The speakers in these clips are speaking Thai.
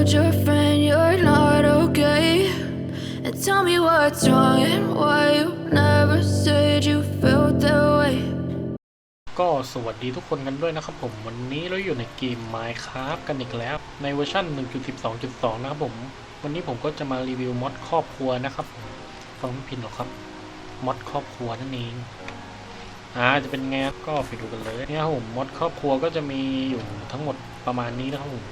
told your friend you're not okay. And tell me what's wrong and why you never said you felt that way. ก็สวัสดีทุกคนกันด้วยนะครับผม วันนี้เราอยู่ในเกม Minecraft กันอีกแล้ว ในเวอร์ชัน1.12.2 นะครับผม วันนี้ผมก็จะมารีวิวมอดครอบครัวนะครับผมฟังไม่ผิดหรอกครับมอดครอบครัวนั่นเองอ่าจะเป็นไงก็ไปดูกันเลยเนี่ยผมมอดครอบครัวก็จะมีอยู่ทั้งหมดประมาณนี้นะครับผม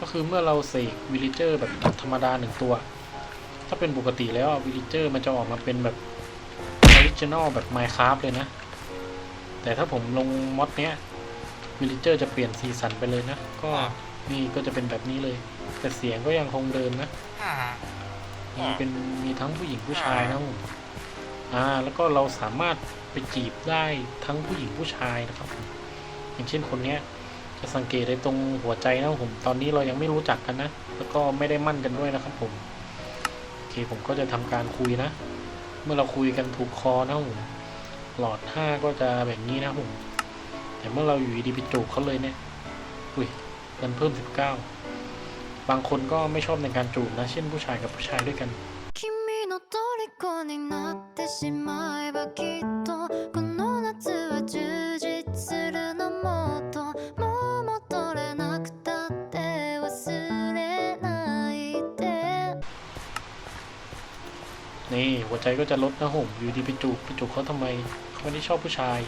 ก็คือเมื่อเราเสกวิลเลเจอร์แบบธรรมดาหนึ่งตัว ถ้าเป็นปกติแล้ววิลเลเจอร์มันจะออกมาเป็นแบบออริจินอลแบบ Minecraft เลยนะ แต่ถ้าผมลงมอดเนี้ยวิลเลเจอร์จะเปลี่ยนสีสันไปเลยนะ ก็นี่ก็จะเป็นแบบนี้เลย แต่เสียงก็ยังคงเดิมนะมีเป็นมีทั้งผู้หญิงผู้ชายนะครับผมอ่าแล้วก็เราสามารถไปจีบได้ทั้งผู้หญิงผู้ชายนะครับผมอย่างเช่นคนเนี้ย จะสังเกตได้ตรงหัวใจนะครับผม ตอนนี้เรายังไม่รู้จักกันนะ แล้วก็ไม่ได้มั่นกันด้วยนะครับผม โอเคผมก็จะทำการคุยนะ เมื่อเราคุยกันถูกคอนะครับผม หลอด 5 ก็จะแบบนี้นะครับผม แต่เมื่อเราอยู่ดีๆไปจูบเขาเลยเนี่ย อุ้ยมันเพิ่ม 19 บางคนก็ไม่ชอบในการจูบนะ เช่นผู้ชายกับผู้ชายด้วยกัน 君の虜になってしまえばきっとこの夏は充実するのも นี่หัวใจก็จะลดนะผมอยู่ดีไปจูบไปจูบเขาทำไมเขาไม่ได้ชอบผู้ชาย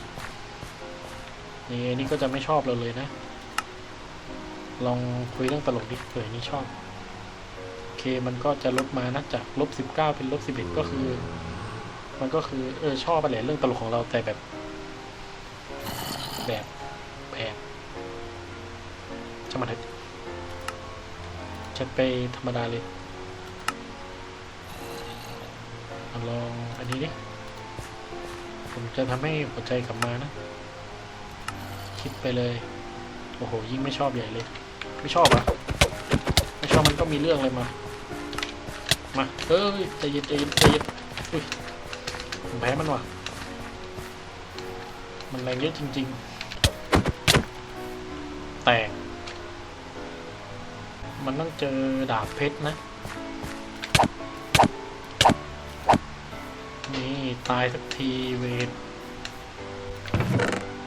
นี่อันนี้ก็จะไม่ชอบเราเลยนะ ลองคุยเรื่องตลกดิเผื่ออันนี้ชอบ โอเคมันก็จะลดมานะจากลบสิบเก้าเป็นลบสิบเอ็ดก็คือ มันก็คือเออชอบไปแหละเรื่องตลกของเราแต่แบบ แบบแบบจะมาเถอะชัดไปธรรมดาเลย ลองอันนี้ดิผมจะทำให้หัวใจกลับมานะ คิดไปเลย โอ้โห ยิ่งไม่ชอบใหญ่เลย ไม่ชอบอะ ไม่ชอบมันก็มีเรื่องเลยมา มาเอ้ยใจเย็นใจเย็นใจเย็นอุ้ยผมแพ้มันว่ะ มันแรงเยอะจริง ๆ แตก มันต้องเจอดาบเพชรนะ ตายสักทีเวท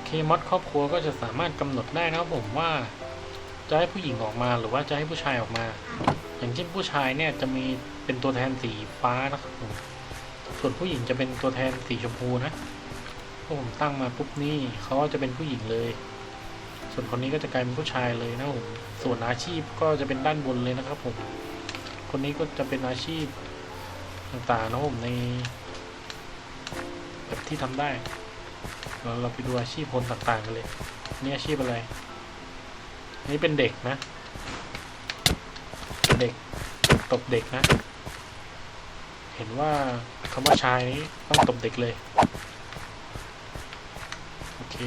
เคมอดครอบครัวก็จะสามารถกำหนดได้นะครับผมว่า จะให้ผู้หญิงออกมาหรือว่าจะให้ผู้ชายออกมา อย่างเช่นผู้ชายเนี่ยจะมีเป็นตัวแทนสีฟ้านะครับผมส่วนผู้หญิงจะเป็นตัวแทนสีชมพูนะพอผมตั้งมาปุ๊บนี่เขาก็จะเป็นผู้หญิงเลย ส่วนคนนี้ก็จะกลายเป็นผู้ชายเลยนะผมส่วนอาชีพก็จะเป็นด้านบนเลยนะครับผมคนนี้ก็จะเป็นอาชีพต่างๆนะผมใน แบบที่ทำได้เราเราไปดูอาชีพคนต่างๆกันเลยนี่อาชีพอะไรนี่เป็นเด็กนะ เด็กตบเด็กนะ เห็นว่าคำว่าชายนี้ต้องตบเด็กเลย โอเค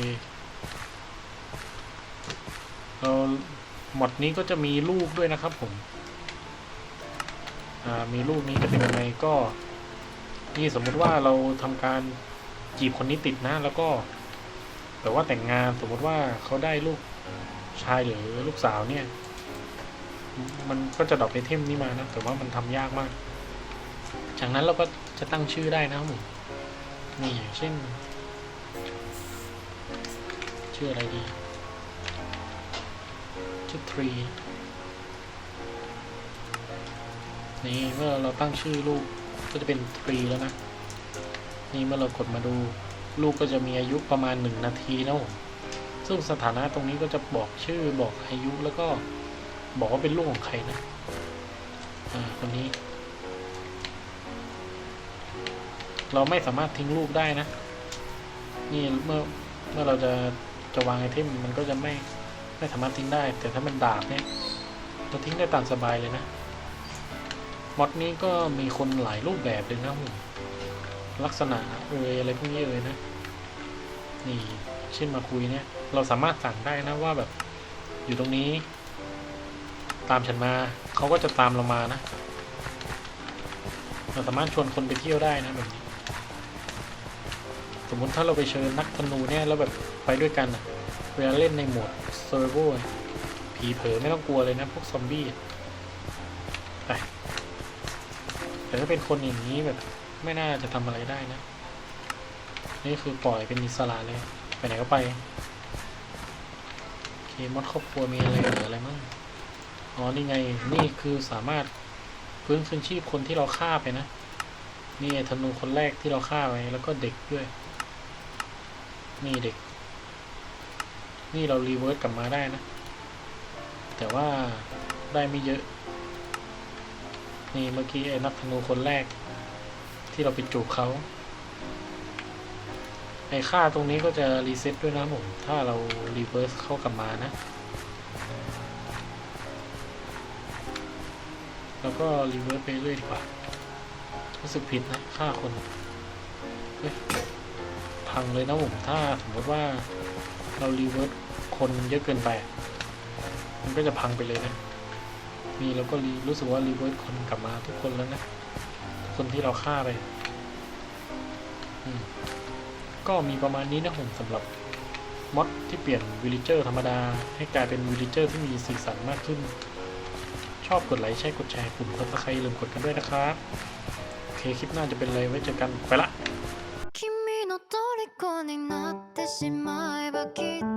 เราหมดนี้ก็จะมีลูกด้วยนะครับผมอ่ามีลูกนี้จะเป็นยังไงก็นี่สมมุติว่าเราทำการ จีบคนนี้ติดนะ แล้วก็แบบว่าแต่งงานสมมติว่าเขาได้ลูกชายหรือลูกสาวเนี่ย มันก็จะดรอปไอเทมนี้มานะ แต่ว่ามันทำยากมาก จากนั้นเราก็จะตั้งชื่อได้นะครับผมนี่อย่างเช่น ชื่ออะไรดี ชื่อทรีนี่เมื่อเราตั้งชื่อลูกก็จะเป็นทรีแล้วนะ นี่เมื่อเรากดมาดูลูกก็จะมีอายุประมาณหนึ่งนาทีนะผมซึ่งสถานะตรงนี้ก็จะบอกชื่อบอกอายุแล้วก็บอกว่าเป็นลูกของใครนะอ่าคนนี้ เราไม่สามารถทิ้งลูกได้นะ นี่เมื่อเมื่อเราจะจะวางไอเทมมันก็จะไม่ไม่สามารถทิ้งได้ แต่ถ้ามันดาบเนี่ยเราทิ้งได้ตามสบายเลยนะมอดนี้ก็มีคนหลายรูปแบบเลยนะผม ลักษณะเอยอะไรพวกนี้เอยนะ นี่เช่นมาคุยเนี่ย เราสามารถสั่งได้นะว่าแบบอยู่ตรงนี้ ตามฉันมาเขาก็จะตามเรามานะ เราสามารถชวนคนไปเที่ยวได้นะแบบนี้สมมติถ้าเราไปเชิญนักธนูเนี่ยแล้วแบบไปด้วยกันอะเวลาเล่นในโหมดเซอร์โวผีเผลอไม่ต้องกลัวเลยนะ พวกซอมบี้ไปแต่ถ้าเป็นคนอย่างนี้แบบ ไม่น่าจะทำอะไรได้นะ นี่คือปล่อยเป็นอิสระเลย ไปไหนก็ไปโอเคมดครอบครัวมีอะไรเหลืออะไรมั่งอ๋อนี่ไง นี่คือสามารถฟื้นคืนชีพคนที่เราฆ่าไปนะ นี่ธนูคนแรกที่เราฆ่าไปแล้วก็เด็กด้วย นี่เด็ก นี่เรารีเวิร์สกลับมาได้นะ แต่ว่าได้ไม่เยอะ นี่เมื่อกี้ไอ้นักธนูคนแรก ที่เราไปจูบเขาไอ้ค่าตรงนี้ก็จะรีเซ็ตด้วยนะผม ถ้าเรารีเวิร์สเข้ากลับมานะ แล้วก็รีเวิร์สไปเรื่อยดีกว่า รู้สึกผิดนะฆ่าคนพังเลยนะผม ถ้าสมมติว่าเรารีเวิร์สคนเยอะเกินไป มันก็จะพังไปเลยนะ นี่เราก็รู้สึกว่ารีเวิร์สคนกลับมาทุกคนแล้วนะ คนที่เราฆ่าไปอืมก็มีประมาณนี้นะผมสำหรับมอดที่เปลี่ยนวิล l เจอร์ธรรมดา ให้กลายเป็นวิล l เจอร์ที่มีสีสันมากขึ้น ชอบกดไลค์ใช่กดแชร์กลุ่มคนตะไคร้ลืมกดกันด้วยนะครับ โอเค คลิปหน้าจะเป็นอะไรไว้เจอกันไปละ 君の虜になってしまえばきっと